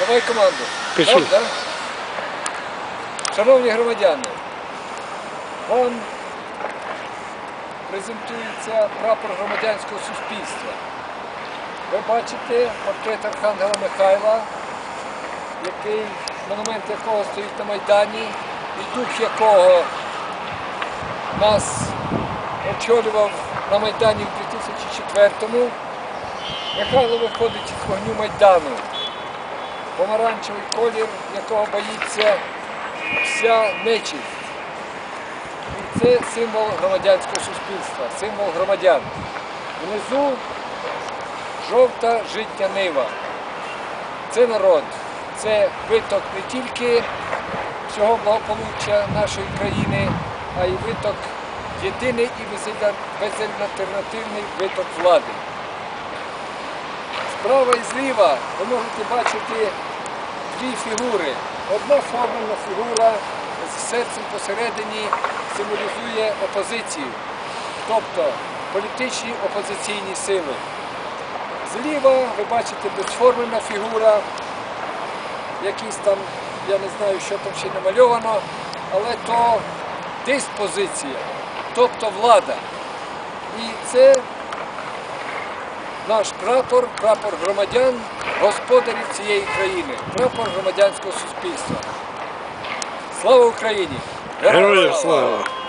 Давай команду. Пиши. Так, да? Шановні громадяни, вам презентується прапор громадянського суспільства. Ви бачите портрет Архангела Михайла, який, монумент якого стоїть на Майдані, і дух якого нас очолював на Майдані в 2004-му. Михайло виходить із вогню Майдану помаранчевий колір, якого боїться вся нечисть. І це символ громадянського суспільства, символ громадян. Внизу жовта життя нива. Це народ, це виток не тільки всього благополуччя нашої країни, а й виток єдиний і безаль- безальтернативний виток влади. Справа і зліва ви можете бачити дві фігури. Одна формульна фігура з серцем посередині символізує опозицію, тобто політичні опозиційні сили. Зліва ви бачите безформульна фігура, якісь там, я не знаю, що там ще намальовано, але то диспозиція, тобто влада. І це наш прапор, прапор громадян, господарів цієї країни, прапор громадянського суспільства. Слава Україні! Героям слава!